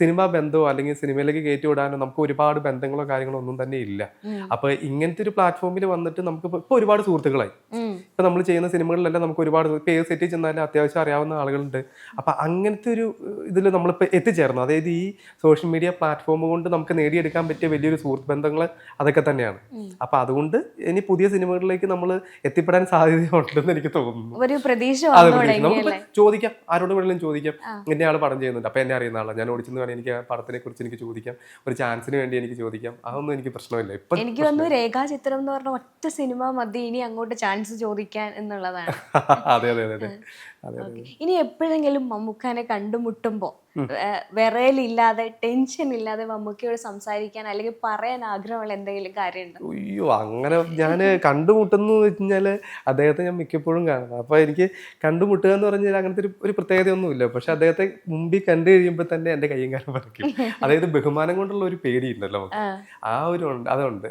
Cinema ബന്ധമോ അല്ലെങ്കിൽ സിനിമയിലേക്ക് കയറ്റി വിടാനോ നമുക്ക് ഒരുപാട് ബന്ധങ്ങളോ കാര്യങ്ങളോ ഒന്നും തന്നെ ഇല്ല. അപ്പൊ ഇങ്ങനത്തെ ഒരു പ്ലാറ്റ്ഫോമിൽ വന്നിട്ട് നമുക്ക് ഇപ്പൊ ഒരുപാട് സുഹൃത്തുക്കളായി. ഇപ്പൊ നമ്മൾ ചെയ്യുന്ന സിനിമകളിലെല്ലാം നമുക്ക് ഒരുപാട് ഇപ്പൊ ഏത് സെറ്റിൽ ചെന്നാലും അത്യാവശ്യം അറിയാവുന്ന ആളുകളുണ്ട്. അപ്പൊ അങ്ങനത്തെ ഒരു ഇതിൽ നമ്മളിപ്പോ എത്തിച്ചേർന്നു. അതായത് ഈ സോഷ്യൽ മീഡിയ പ്ലാറ്റ്ഫോം കൊണ്ട് നമുക്ക് നേടിയെടുക്കാൻ പറ്റിയ വലിയൊരു സുഹൃത്ത് ബന്ധങ്ങൾ അതൊക്കെ തന്നെയാണ്. അപ്പൊ അതുകൊണ്ട് ഇനി പുതിയ സിനിമകളിലേക്ക് നമ്മൾ എത്തിപ്പെടാൻ സാധ്യതയുണ്ടെന്ന് എനിക്ക് തോന്നുന്നു. ഒരു പ്രതീക്ഷ പ്രതീക്ഷ. ചോദിക്കാം. ആരോട് വേണമെങ്കിലും ചോദിക്കാം. ആൾ പടം ചെയ്യുന്നുണ്ട്. അപ്പൊ എന്നെ അറിയുന്ന ആളാണ് ഞാൻ ഓടിച്ചെന്ന് വേണമെങ്കിൽ എനിക്ക് ആ പടത്തിനെ കുറിച്ച് എനിക്ക് ചോദിക്കാം? ഒരു ചാൻസിന് വേണ്ടി എനിക്ക് ചോദിക്കാം. അതൊന്നും എനിക്ക് പ്രശ്നമില്ല. ഇപ്പൊ എനിക്ക് തോന്നുന്നു രേഖാചിത്രം എന്ന് പറഞ്ഞ ഒറ്റ സിനിമ മതി ഇനി അങ്ങോട്ട് ചാൻസ് ചോദിക്കാൻ എന്നുള്ളതാണ്. അതെ അതെ അതെ. ഇനി എപ്പോഴെങ്കിലും മമ്മൂക്കാനെ കണ്ടുമുട്ടുമ്പോ വേ- വിറയലില്ലാതെ ടെൻഷൻ ഇല്ലാതെ മമ്മൂക്കയോട് സംസാരിക്കാൻ അല്ലെങ്കിൽ പറയാൻ ആഗ്രഹമുള്ള എന്തെങ്കിലും കാര്യമുണ്ടോ? അയ്യോ അങ്ങനെ ഞാൻ കണ്ടുമുട്ടുന്നു വെച്ചാൽ അദ്ദേഹത്തെ ഞാൻ മിക്കപ്പോഴും കാണും. അപ്പൊ എനിക്ക് കണ്ടുമുട്ടുക എന്ന് പറഞ്ഞാൽ അങ്ങനത്തെ ഒരു ഒരു പ്രത്യേകതയൊന്നുമില്ല. പക്ഷെ അദ്ദേഹത്തെ മുമ്പിൽ കണ്ടു കഴിയുമ്പോൾ തന്നെ എന്റെ കയ്യും കാലം പറക്കും. അതായത് ബഹുമാനം കൊണ്ടുള്ള ഒരു പേടിയുണ്ടല്ലോ ആ. ഒരു അതുണ്ട്.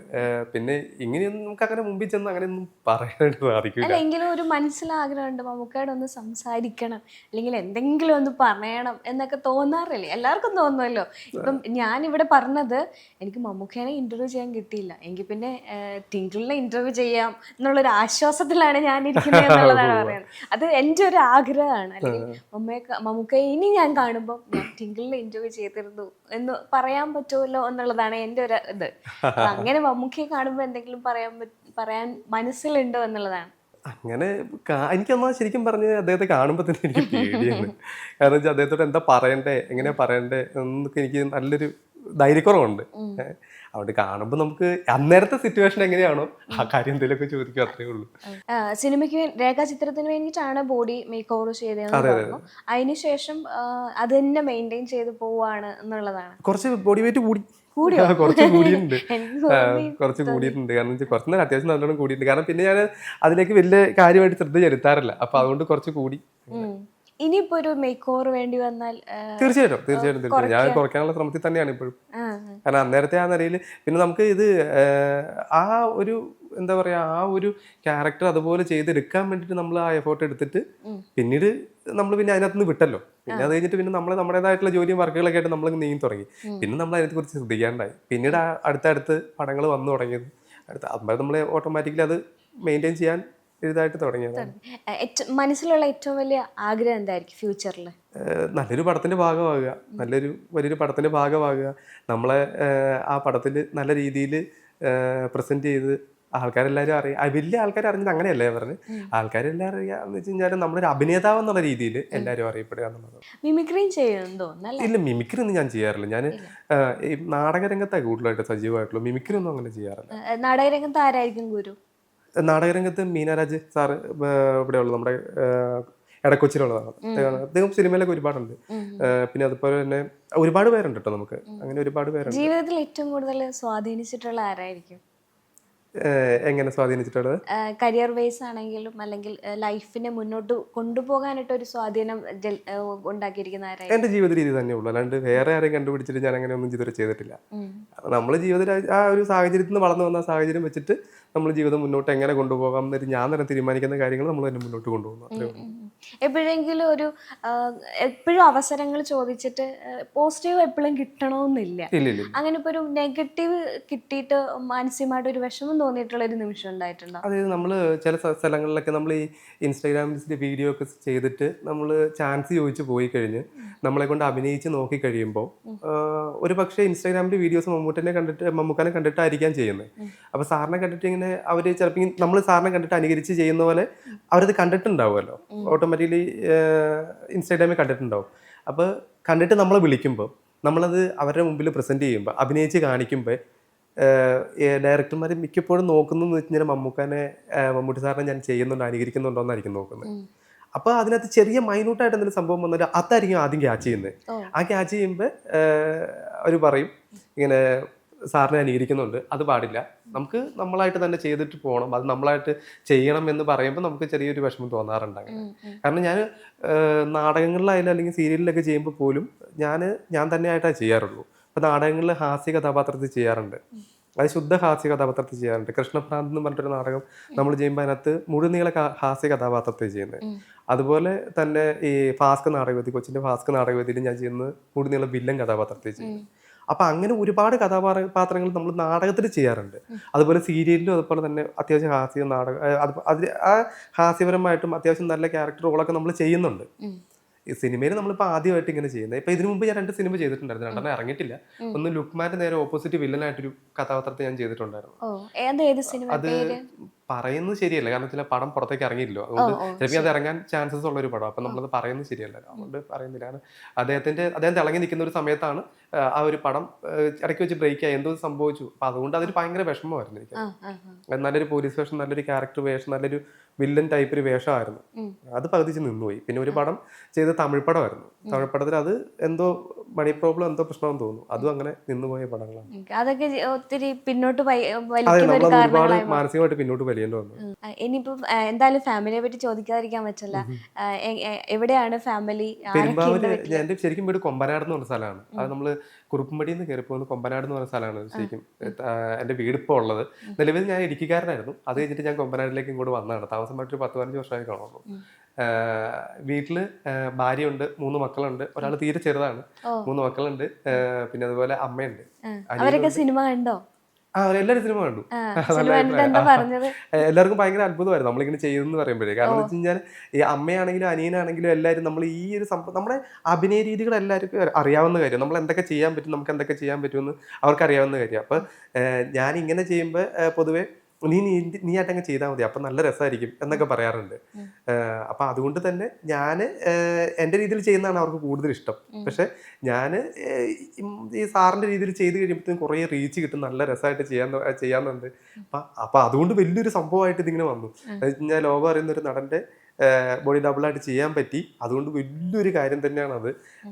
പിന്നെ ഇങ്ങനെയൊന്നും നമുക്ക് അങ്ങനെ മുമ്പിൽ ചെന്ന് അങ്ങനെയൊന്നും പറയാനായിട്ട് സാധിക്കില്ല എങ്കിലും ഒരു മനസ്സിലാഗ്രഹമുണ്ട്. മമ്മൂക്കയോട് ഒന്ന് സംസാരിക്കണം. അല്ലെങ്കിൽ എന്തെങ്കിലും ഒന്ന് പറയണം എന്നൊക്കെ തോന്നാറില്ലേ? എല്ലാവർക്കും തോന്നുമല്ലോ. ഇപ്പം ഞാനിവിടെ പറഞ്ഞത് എനിക്ക് മമ്മൂക്കേനെ ഇന്റർവ്യൂ ചെയ്യാൻ കിട്ടിയില്ല. എങ്കിൽ പിന്നെ ടിങ്കിളിനെ ഇന്റർവ്യൂ ചെയ്യാം എന്നുള്ളൊരു ആശ്വാസത്തിലാണ് ഞാൻ ഇരിക്കുന്നത് എന്നുള്ളതാണ് പറയുന്നത്. അത് എന്റെ ഒരു ആഗ്രഹമാണ്. അല്ലെങ്കിൽ മമ്മയെ മമ്മൂക്കയെ ഇനി ഞാൻ കാണുമ്പോൾ ഞാൻ ടിങ്കിളിനെ ഇന്റർവ്യൂ ചെയ്തിരുന്നു എന്ന് പറയാൻ പറ്റുമല്ലോ എന്നുള്ളതാണ് എന്റെ ഒരു ഇത്. അങ്ങനെ മമ്മൂക്കയെ കാണുമ്പോൾ എന്തെങ്കിലും പറയാൻ പറയാൻ മനസ്സിലുണ്ടോ എന്നുള്ളതാണ്. അങ്ങനെ കാ- ശരിക്കും പറഞ്ഞ് അദ്ദേഹത്തെ കാണുമ്പോൾ തന്നെ എനിക്ക് പേടിയാണ്. കാരണം വെച്ചാൽ അദ്ദേഹത്തോട് എന്താ പറയണ്ടേ എങ്ങനെയാ പറയണ്ടേ എന്നൊക്കെ എനിക്ക് നല്ലൊരു ധൈര്യക്കുറവുണ്ട്. അവിടെ അതുകൊണ്ട് കാണുമ്പോൾ നമുക്ക് അന്നേരത്തെ സിറ്റുവേഷൻ എങ്ങനെയാണോ ആ കാര്യം എന്തെങ്കിലുമൊക്കെ ചോദിക്കും അത്രേ ഉള്ളൂ. സിനിമയ്ക്ക് രേഖാ ചിത്രത്തിന് വേണ്ടിയിട്ടാണ് ബോഡി മേക്ക് ഓവർ ചെയ്തതെന്ന് അതിനുശേഷം അത് തന്നെ മെയിന്റെയിൻ ചെയ്ത് പോവാണ് എന്നുള്ളതാണ്. കുറച്ച് ബോഡി വെയിറ്റ് കൂടി. കുറച്ച് കൂടിയിട്ടുണ്ട്. കുറച്ച് കൂടിയിട്ടുണ്ട്. കാരണം കുറച്ച് നേരം അത്യാവശ്യം നല്ലോണം കൂടിയിട്ടുണ്ട്. കാരണം പിന്നെ ഞാൻ അതിലേക്ക് വലിയ കാര്യമായിട്ട് ശ്രദ്ധ ചെലുത്താറില്ല. അപ്പൊ അതുകൊണ്ട് കുറച്ച് കൂടി. ഇനിയിപ്പോ ഒരു മേക്ക് ഓവർ വേണ്ടി വന്നാൽ തീർച്ചയായിട്ടും തീർച്ചയായിട്ടും തീർച്ചയായിട്ടും. ഞാൻ കുറയ്ക്കാനുള്ള ശ്രമത്തിൽ തന്നെയാണ് ഇപ്പോഴും. കാരണം അന്നേരത്തെ ആ നിലയിൽ പിന്നെ നമുക്ക് ഇത് ആ ഒരു എന്താ പറയാ ആ ഒരു ക്യാരക്ടർ അതുപോലെ ചെയ്തെടുക്കാൻ വേണ്ടിയിട്ട് നമ്മൾ ആ എഫോർട്ട് എടുത്തിട്ട് പിന്നീട് നമ്മൾ പിന്നെ അതിനകത്ത് നിന്ന് വിട്ടല്ലോ. പിന്നെ അത് കഴിഞ്ഞിട്ട് പിന്നെ നമ്മൾ നമ്മുടേതായിട്ടുള്ള ജോലിയും വർക്കുകളൊക്കെ ആയിട്ട് നമ്മൾ നീങ്ങി തുടങ്ങി. പിന്നെ നമ്മൾ അതിനെ കുറിച്ച് ശ്രദ്ധിക്കാണ്ടായി. പിന്നീട് ആ അടുത്തടുത്ത് പടങ്ങൾ വന്നു തുടങ്ങിയത്. അടുത്ത അപ്പോൾ നമ്മൾ ഓട്ടോമാറ്റിക്കലി അത് മെയിന്റെയിൻ ചെയ്യാൻ ഇതായിട്ട് തുടങ്ങിയതാണ്. മനസ്സിലുള്ള ഏറ്റവും വലിയ ആഗ്രഹം എന്തായിരിക്കും ഫ്യൂച്ചറിൽ നല്ലൊരു പടത്തിന്റെ ഭാഗമാകുക. നല്ലൊരു വലിയൊരു പടത്തിന്റെ ഭാഗമാകുക. നമ്മളെ ആ പടത്തിൽ നല്ല രീതിയിൽ പ്രസന്റ് ചെയ്ത് ആൾക്കാരെല്ലാവരും അറിയാം വലിയ ആൾക്കാർ അറിഞ്ഞത് അങ്ങനെയല്ല ഞാൻ പറഞ്ഞു? ആൾക്കാരെല്ലാവരും അറിയാന്ന് വെച്ച് കഴിഞ്ഞാൽ നമ്മളൊരു അഭിനേതാവ് എന്നുള്ള രീതിയിൽ എല്ലാവരും അറിയപ്പെടുക എന്നുള്ളത്. മിമിക്രിയും ചെയ്യുന്നുണ്ടോ ഇല്ല മിമിക്രി ഒന്നും ഞാൻ ചെയ്യാറില്ല. ഞാൻ നാടകരംഗത്താണ് കൂടുതലായിട്ട് സജീവമായിട്ടുള്ളൂ മിമിക്രി ഒന്നും അങ്ങനെ ചെയ്യാറില്ല. നാടകരംഗത്ത് ആരായിരിക്കും ഗുരു? നാടകരംഗത്ത് മീനാരാജ് സാറ് ഇവിടെയുള്ള നമ്മുടെ ഇടക്കൊച്ചിലുള്ളതാണ് അദ്ദേഹം- സിനിമയിലൊക്കെ ഒരുപാടുണ്ട്. പിന്നെ അതുപോലെ തന്നെ ഒരുപാട് പേരുണ്ട് കേട്ടോ നമുക്ക്. അങ്ങനെ ഒരുപാട് പേരുണ്ട്. ജീവിതത്തിൽ ഏറ്റവും കൂടുതൽ സ്വാധീനിച്ചിട്ടുള്ള ആരായിരിക്കും? എങ്ങനെ സ്വാധീനിച്ചിട്ടുള്ളത്? കരിയർ വൈസ് ആണെങ്കിലും അല്ലെങ്കിൽ ലൈഫിനെ മുന്നോട്ട് കൊണ്ടുപോകാനായിട്ട് ഒരു സ്വാധീനം ഉണ്ടാക്കിയിരിക്കുന്ന എന്റെ ജീവിത രീതി തന്നെ ഉള്ളൂ. അല്ലാണ്ട് വേറെ ആരെയും കണ്ടുപിടിച്ചിട്ട് ഞാൻ അങ്ങനെ ഒന്നും ഇതുവരെ ചെയ്തിട്ടില്ല. നമ്മൾ ജീവിതത്തിൽ ആ ഒരു സാഹചര്യത്തിൽ നിന്ന് വളർന്നു വന്ന സാഹചര്യം വെച്ചിട്ട് നമ്മൾ ജീവിതം മുന്നോട്ട് എങ്ങനെ കൊണ്ടുപോകാം എന്നൊരു ഞാൻ തന്നെ തീരുമാനിക്കുന്ന കാര്യങ്ങൾ നമ്മൾ തന്നെ മുന്നോട്ട് കൊണ്ടുപോകുന്നു. എപ്പോഴെങ്കിലും ഒരു എപ്പോഴും അവസരങ്ങൾ ചോദിച്ചിട്ട് പോസിറ്റീവ് എപ്പോഴും കിട്ടണമെന്നില്ല. അങ്ങനെ ഇപ്പോൾ ഒരു നെഗറ്റീവ് കിട്ടിയിട്ട് മാനസികമായിട്ട് ഒരു വിഷമം തോന്നിയിട്ടുള്ള ഒരു നിമിഷം ഉണ്ടായിട്ടുണ്ടോ? അതായത് നമ്മൾ ചില സ്ഥ- സ്ഥലങ്ങളിലൊക്കെ നമ്മൾ ഈ ഇൻസ്റ്റാഗ്രാമിന്റെ വീഡിയോ ഒക്കെ ചെയ്തിട്ട് നമ്മൾ ചാൻസ് ചോദിച്ചു പോയി കഴിഞ്ഞ് നമ്മളെ കൊണ്ട് അഭിനയിച്ച് നോക്കി കഴിയുമ്പോൾ ഒരു പക്ഷേ ഇൻസ്റ്റാഗ്രാമിന്റെ വീഡിയോസ് മമ്മൂട്ടിനെ കണ്ടിട്ട് മമ്മൂക്കാനെ കണ്ടിട്ടായിരിക്കാം ചെയ്യുന്നത് അപ്പോൾ സാറിനെ കണ്ടിട്ട് ഇങ്ങനെ അവർ ചിലപ്പോൾ നമ്മൾ സാറിനെ കണ്ടിട്ട് അനുകരിച്ച് ചെയ്യുന്ന പോലെ അവരത് കണ്ടിട്ടുണ്ടാവുമല്ലോ. ഓട്ടോമാറ്റിക്കലി ഇൻസ്റ്റാഗ്രാമിൽ കണ്ടിട്ടുണ്ടാവും. അപ്പോൾ കണ്ടിട്ട് നമ്മളെ വിളിക്കുമ്പോൾ നമ്മളത് അവരുടെ മുമ്പിൽ പ്രസന്റ് ചെയ്യുമ്പോൾ അഭിനയിച്ച് കാണിക്കുമ്പോൾ ഡയറക്ടർമാർ മിക്കപ്പോഴും നോക്കുന്നതെന്ന് വെച്ച് കഴിഞ്ഞാൽ മമ്മൂക്കാനെ മമ്മൂട്ടി സാറിനെ ഞാൻ ചെയ്യുന്നുണ്ടോ അനുകരിക്കുന്നുണ്ടോ എന്നായിരിക്കും നോക്കുന്നത്. അപ്പോൾ അതിനകത്ത് ചെറിയ മൈന്യൂട്ടായിട്ട് എന്തെങ്കിലും സംഭവം വന്നാൽ അതായിരിക്കും ആദ്യം ക്യാച്ച് ചെയ്യുന്നത്. ആ ക്യാച്ച് ചെയ്യുമ്പോൾ അവർ പറയും ഇങ്ങനെ സാറിനെ അനുകരിക്കുന്നുണ്ട് അത് പാടില്ല. നമുക്ക് നമ്മളായിട്ട് തന്നെ ചെയ്തിട്ട് പോകണം അത് നമ്മളായിട്ട് ചെയ്യണം എന്ന് പറയുമ്പോൾ നമുക്ക് ചെറിയൊരു വിഷമം തോന്നാറുണ്ട് അങ്ങനെ. കാരണം ഞാൻ നാടകങ്ങളിലായാലും അല്ലെങ്കിൽ സീരിയലിലൊക്കെ ചെയ്യുമ്പോൾ പോലും ഞാൻ ഞാൻ തന്നെയായിട്ടാണ് ചെയ്യാറുള്ളൂ. അപ്പോൾ നാടകങ്ങളിൽ ഹാസ്യ കഥാപാത്രത്തിൽ ചെയ്യാറുണ്ട്. അത് ശുദ്ധ ഹാസ്യ കഥാപാത്രത്തിൽ ചെയ്യാറുണ്ട്. കൃഷ്ണഭ്രാന്ത് എന്ന് പറഞ്ഞിട്ടൊരു നാടകം നമ്മൾ ചെയ്യുമ്പോൾ അതിനകത്ത് മുഴുനീള ഹാസ്യ കഥാപാത്രത്തിൽ ചെയ്യുന്നത്. അതുപോലെ തന്നെ ഈ ഫാസ്ക് നാടകവേദി കൊച്ചിന്റെ ഫാസ്ക് നാടകവേദിയിൽ ഞാൻ ചെയ്യുന്നത് മുഴുനീള വില്ലൻ കഥാപാത്രത്തിൽ ചെയ്യുന്നത്. അപ്പൊ അങ്ങനെ ഒരുപാട് കഥാപാത്രങ്ങൾ നമ്മൾ നാടകത്തിൽ ചെയ്യാറുണ്ട്. അതുപോലെ സീരിയലിലും അതുപോലെ തന്നെ അത്യാവശ്യം ഹാസ്യ നാടകം അത് ആ ഹാസ്യപരമായിട്ടും അത്യാവശ്യം നല്ല ക്യാരക്ടർ റോളൊക്കെ നമ്മൾ ചെയ്യുന്നുണ്ട്. ഈ സിനിമയിൽ നമ്മളിപ്പോൾ ആദ്യമായിട്ട് ഇങ്ങനെ ചെയ്യുന്നത്. ഇപ്പൊ ഇതിനു മുമ്പ് ഞാൻ രണ്ട് സിനിമ ചെയ്തിട്ടുണ്ടായിരുന്നു. രണ്ടെണ്ണം ഇറങ്ങിയിട്ടില്ല. ഒന്ന് ലുക്മാന്റെ നേരെ ഓപ്പോസിറ്റ് വില്ലനായിട്ടൊരു കഥാപാത്രത്തെ ഞാൻ ചെയ്തിട്ടുണ്ടായിരുന്നു. അത് പറയുന്നത് ശരിയല്ല. കാരണം ചില പടം പുറത്തേക്ക് ഇറങ്ങിയില്ലോ അതുകൊണ്ട് ചിലപ്പോൾ അത് ഇറങ്ങാൻ ചാൻസസ് ഉള്ള ഒരു പടം. അപ്പൊ നമ്മളത് പറയുന്നത് ശരിയല്ല. അതുകൊണ്ട് പറയുന്നില്ല. കാരണം അദ്ദേഹത്തിന്റെ അദ്ദേഹം തിളങ്ങി നിൽക്കുന്ന ഒരു സമയത്താണ് ആ, ഒരു പടം ഇടയ്ക്ക് വെച്ച് ബ്രേക്ക് ആയി. എന്തോ സംഭവിച്ചു. അപ്പൊ അതുകൊണ്ട് അതൊരു ഭയങ്കര വിഷമമായിരുന്നു എനിക്ക്. നല്ലൊരു പോലീസ് വേഷം നല്ലൊരു ക്യാരക്ടർ വേഷം നല്ലൊരു വില്ലൻ ടൈപ്പ് ഒരു വേഷമായിരുന്നു. അത് പകുതിച്ച് നിന്നുപോയി. പിന്നെ ഒരു പടം ചെയ്ത തമിഴ് പടമായിരുന്നു. തമിഴ് പടത്തിൽ അത് എന്തോ മണി പ്രോബ്ലം എന്തോ പ്രശ്നമെന്ന് തോന്നുന്നു. അതും അങ്ങനെ നിന്നുപോയ പടങ്ങളാണ്. അതൊക്കെ ഒത്തിരി പിന്നോട്ട് ഒരുപാട്. മാനസികമായിട്ട് പിന്നോട്ട് വലിയേണ്ടി വന്നു. ഇനിയിപ്പം എന്തായാലും ഫാമിലിയെ പറ്റി ചോദിക്കാതിരിക്കാൻ പറ്റില്ല. എവിടെയാണ് ഫാമിലി? പെരുമ്പാവൂര് എന്റെ ശരിക്കും വീട് കൊമ്പനാട് എന്ന് പറഞ്ഞ സ്ഥലമാണ്. അത് നമ്മൾ കുറുപ്പമ്പടിയിൽ നിന്ന് കയറി പോകുന്ന കൊമ്പനാട് എന്ന് പറഞ്ഞ സ്ഥലമാണ് ശരിക്കും. എന്റെ വീട് ഇപ്പോൾ ഉള്ളത്. നിലവിൽ ഞാൻ ഇടുക്കിക്കാരനായിരുന്നു. അത് കഴിഞ്ഞിട്ട് ഞാൻ കൊമ്പനാടിലേക്ക് ഇങ്ങോട്ട് വന്നതാണ്. താമസമായിട്ട് ഒരു പത്ത് പതിനഞ്ച് വർഷമായി കാണുള്ളൂ. വീട്ടിൽ ആ, ഭാര്യയുണ്ട് മൂന്ന് മക്കളുണ്ട്. ഒരാൾ തീരെ ചെറുതാണ്. മൂന്ന് മക്കളുണ്ട്. പിന്നെ അതുപോലെ അമ്മയുണ്ട്. അവരൊക്കെ സിനിമ കണ്ടോ? ആ എല്ലാവരും സിനിമ കണ്ടു. എല്ലാവർക്കും ഭയങ്കര അത്ഭുതമായിരുന്നു. നമ്മളിങ്ങനെ ചെയ്യുന്നു പറയുമ്പോഴേ. കാരണം എന്ന് വെച്ച് കഴിഞ്ഞാൽ ഈ അമ്മയാണെങ്കിലും അനിയനാണെങ്കിലും എല്ലാവരും നമ്മൾ ഈ ഒരു സംഭവം നമ്മുടെ അഭിനയ രീതികൾ എല്ലാവർക്കും അറിയാവുന്ന കാര്യം. നമ്മൾ എന്തൊക്കെ ചെയ്യാൻ പറ്റും നമുക്ക് എന്തൊക്കെ ചെയ്യാൻ പറ്റുമെന്ന് അവർക്ക് അറിയാവുന്ന കാര്യം. അപ്പൊ ഞാൻ ഇങ്ങനെ ചെയ്യുമ്പോൾ പൊതുവെ നീ നീ നീ ആയിട്ടങ്ങ് ചെയ്താൽ മതി. അപ്പം നല്ല രസമായിരിക്കും എന്നൊക്കെ പറയാറുണ്ട്. അപ്പം അതുകൊണ്ട് തന്നെ ഞാൻ എന്റെ രീതിയിൽ ചെയ്യുന്നതാണ് അവർക്ക് കൂടുതൽ ഇഷ്ടം. പക്ഷെ ഞാൻ ഈ സാറിന്റെ രീതിയിൽ ചെയ്ത് കഴിയുമ്പോഴത്തേക്കും കുറേ റീച്ച് കിട്ടും. നല്ല രസമായിട്ട് ചെയ്യാൻ ചെയ്യാന്നുണ്ട്. അപ്പം അപ്പം അതുകൊണ്ട് വലിയൊരു സംഭവമായിട്ട് ഇതിങ്ങനെ വന്നു. ഞാൻ ലോകം അറിയുന്ന ഒരു നടന്റെ ബോഡി ഡബിളായിട്ട് ചെയ്യാൻ പറ്റി. അതുകൊണ്ട് വലിയൊരു കാര്യം തന്നെയാണ് അത്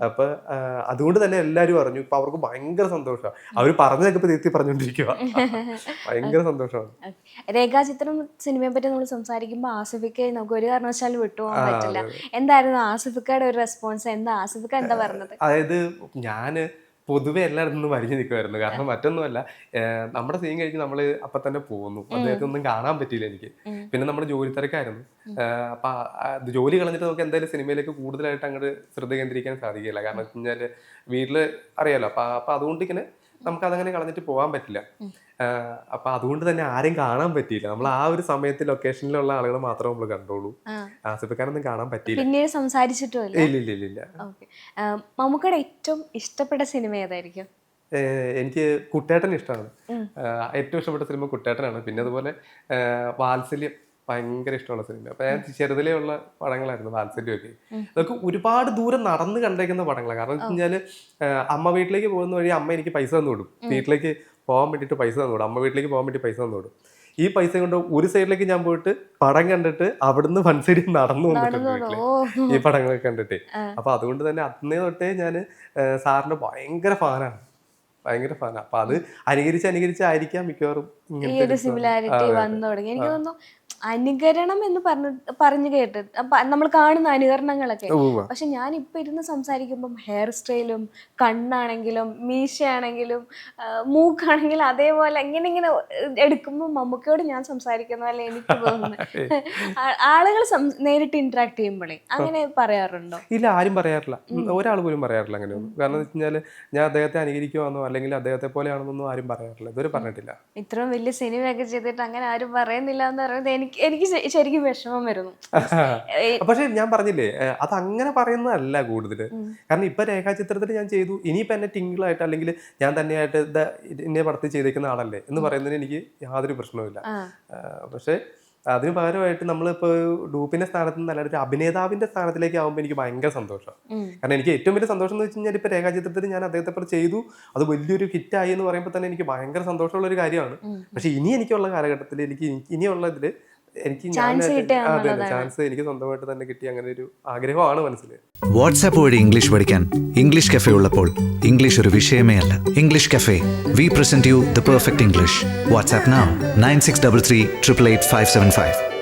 അപ്പൊ അതുകൊണ്ട് തന്നെ എല്ലാവരും അറിഞ്ഞു. ഇപ്പൊ അവർക്ക് ഭയങ്കര സന്തോഷമാണ് അവർ പറഞ്ഞതൊക്കെ ഇപ്പൊ തിരുത്തി പറഞ്ഞുകൊണ്ടിരിക്കുക ഭയങ്കര സന്തോഷമാണ്. രേഖാചിത്രം സിനിമയെ പറ്റി നമ്മൾ സംസാരിക്കുമ്പോൾ ആസിഫിക്ക് നമുക്ക് ഒരു കാരണവശാലും വിട്ടുപോകാൻ പറ്റില്ല. എന്തായിരുന്നു ആസിഫിക്കയുടെ ഒരു റെസ്പോൺസ് എന്താ ആസിഫിക്ക എന്താ പറഞ്ഞത്? അതായത് ഞാൻ പൊതുവെ എല്ലായിടത്തും നിന്ന് വലിഞ്ഞു നിൽക്കുമായിരുന്നു കാരണം മറ്റൊന്നുമല്ല നമ്മുടെ സീൻ കഴിഞ്ഞ് നമ്മൾ അപ്പം തന്നെ പോകുന്നു. അദ്ദേഹത്തെ ഒന്നും കാണാൻ പറ്റിയില്ല എനിക്ക്. പിന്നെ നമ്മുടെ ജോലി തിരക്കായിരുന്നു അപ്പം ജോലി കളഞ്ഞിട്ട് നമുക്ക് എന്തായാലും സിനിമയിലേക്ക് കൂടുതലായിട്ട് അങ്ങോട്ട് ശ്രദ്ധ കേന്ദ്രീകരിക്കാൻ സാധിക്കില്ല കാരണം വെച്ച് കഴിഞ്ഞാൽ വീട്ടിൽ അറിയാലോ അപ്പൊ അപ്പൊ അതുകൊണ്ട് ഇങ്ങനെ നമുക്ക് അതങ്ങനെ കളഞ്ഞിട്ട് പോകാൻ പറ്റില്ല. അപ്പൊ അതുകൊണ്ട് തന്നെ ആരെയും കാണാൻ പറ്റിയില്ല. നമ്മൾ ആ ഒരു സമയത്ത് ലൊക്കേഷനിലുള്ള ആളുകൾ മാത്രമേ നമ്മൾ കണ്ടോളൂ ആസിഫിക്കാനൊന്നും കാണാൻ പറ്റിയില്ല. പിന്നീട് സംസാരിച്ചിട്ടില്ല ഇല്ല ഇല്ല ഇല്ല മമ്മൂക്കയുടെ ഏറ്റവും ഇഷ്ടപ്പെട്ട സിനിമ ഏതായിരിക്കും? എനിക്ക് കുട്ടേട്ടൻ ഇഷ്ടമാണ്. ഏറ്റവും ഇഷ്ടപ്പെട്ട സിനിമ കുട്ടേട്ടനാണ്. പിന്നെ അതുപോലെ വാത്സല്യം. ഭയങ്കര ഇഷ്ടമുള്ള സിനിമ അപ്പൊ ഞാൻ ചെറുതിലേ ഉള്ള പടങ്ങളായിരുന്നു വാത്സല്യമൊക്കെ. അതൊക്കെ ഒരുപാട് ദൂരം നടന്ന് കണ്ടേക്കുന്ന പടങ്ങളാണ്. കാരണം വെച്ച് അമ്മ വീട്ടിലേക്ക് പോകുന്ന വഴി അമ്മ എനിക്ക് പൈസ തന്നു കൊടുക്കും. വീട്ടിലേക്ക് പോകാൻ വേണ്ടിയിട്ട് പൈസ തന്നു കൊടുക്കും. അമ്മ വീട്ടിലേക്ക് പോകാൻ വേണ്ടി പൈസ തന്നു കൊടുക്കും. ഈ പൈസ കൊണ്ട് ഒരു സൈഡിലേക്ക് ഞാൻ പോയിട്ട് പടം കണ്ടിട്ട് അവിടുന്ന് വൺ സൈഡിൽ നടന്നു വന്നിട്ടുണ്ട് വീട്ടിൽ. ഈ പടങ്ങളൊക്കെ കണ്ടിട്ട്. അപ്പൊ അതുകൊണ്ട് തന്നെ അന്നേ തൊട്ടേ ഞാൻ സാറിന്റെ ഭയങ്കര ഫാനാണ്. ഭയങ്കര ഫാനാണ് അപ്പൊ അത് അനുകരിച്ച് അനുകരിച്ചായിരിക്കാം മിക്കവാറും ഇങ്ങനത്തെ സിമിലാരിറ്റി. വന്നു തുടങ്ങി. എനിക്ക് തോന്നുന്നു അനുകരണം എന്ന് പറഞ്ഞു പറഞ്ഞു കേട്ട് നമ്മൾ കാണുന്ന അനുകരണങ്ങളൊക്കെ. പക്ഷെ ഞാൻ ഇപ്പൊ ഇരുന്ന് സംസാരിക്കുമ്പം ഹെയർ സ്റ്റൈലും കണ്ണാണെങ്കിലും മീശയാണെങ്കിലും മൂക്കാണെങ്കിലും അതേപോലെ ഇങ്ങനെ ഇങ്ങനെ എടുക്കുമ്പോൾ മമ്മൂക്കയോട് ഞാൻ സംസാരിക്കുന്ന പോലെ എനിക്ക് തോന്നുന്നു. ആളുകൾ നേരിട്ട് ഇന്ററാക്ട് ചെയ്യുമ്പോഴേ അങ്ങനെ പറയാറുണ്ടോ? ഇല്ല ആരും പറയാറില്ല. ഒരാൾ പോലും പറയാറില്ല അങ്ങനെയൊന്നും കാരണം വെച്ചാൽ വെച്ച് ഞാൻ അദ്ദേഹത്തെ അനുകരിക്കുവാന്നോ അല്ലെങ്കിൽ അദ്ദേഹത്തെ പോലെയാണെന്നൊന്നും ആരും പറയാറില്ല. ഇതുവരെ പറഞ്ഞിട്ടില്ല. ഇത്രയും വലിയ സിനിമയൊക്കെ ചെയ്തിട്ട് അങ്ങനെ ആരും പറയുന്നില്ല എന്ന് പറയുന്നത് എനിക്ക് എനിക്ക് ശരിക്കും വിഷമം വരുന്നു. പക്ഷെ ഞാൻ പറഞ്ഞില്ലേ അത് അങ്ങനെ പറയുന്നതല്ല കൂടുതൽ കാരണം ഇപ്പൊ രേഖാചിത്രത്തിൽ ഞാൻ ചെയ്തു ഇനിയിപ്പോ എന്നെ ടിങ്കിളായിട്ട് അല്ലെങ്കിൽ ഞാൻ തന്നെയായിട്ട് എന്നെ ഇന്നെ പടത്തിൽ ചെയ്തേക്കുന്ന ആളല്ലേ എന്ന് പറയുന്നതിന് എനിക്ക് യാതൊരു പ്രശ്നവുമില്ല. പക്ഷെ അതിന് പകരമായിട്ട് നമ്മളിപ്പോൾ ഡൂപ്പിന്റെ സ്ഥാനത്ത് നിന്ന് അല്ലാതെ അഭിനേതാവിന്റെ സ്ഥാനത്തിലേക്ക് ആകുമ്പോൾ എനിക്ക് ഭയങ്കര സന്തോഷം. കാരണം എനിക്ക് ഏറ്റവും വലിയ സന്തോഷം എന്ന് വെച്ച് കഴിഞ്ഞാൽ ഇപ്പൊ രേഖാചിത്രത്തിൽ ഞാൻ അദ്ദേഹത്തെ പോലെ ചെയ്തു അത് വലിയൊരു ഹിറ്റായി എന്ന് പറയുമ്പോൾ തന്നെ എനിക്ക് ഭയങ്കര സന്തോഷമുള്ള ഒരു കാര്യമാണ്. പക്ഷെ ഇനി എനിക്കുള്ള കാലഘട്ടത്തിൽ എനിക്ക് ഇനി- ഇനിയുള്ള ഇതിൽ എനിക്ക് ചാൻസ് എനിക്ക് സ്വന്തമായിട്ട് തന്നെ കിട്ടിയ അങ്ങനെ ഒരു ആഗ്രഹമാണ് മനസ്സിൽ. വാട്സാപ്പ് വഴി ഇംഗ്ലീഷ് പഠിക്കാൻ ഇംഗ്ലീഷ് കഫേ ഉള്ളപ്പോൾ ഇംഗ്ലീഷ് ഒരു വിഷയമേ അല്ല. English cafe we present you the perfect English WhatsApp nine six double three triple eight five seven five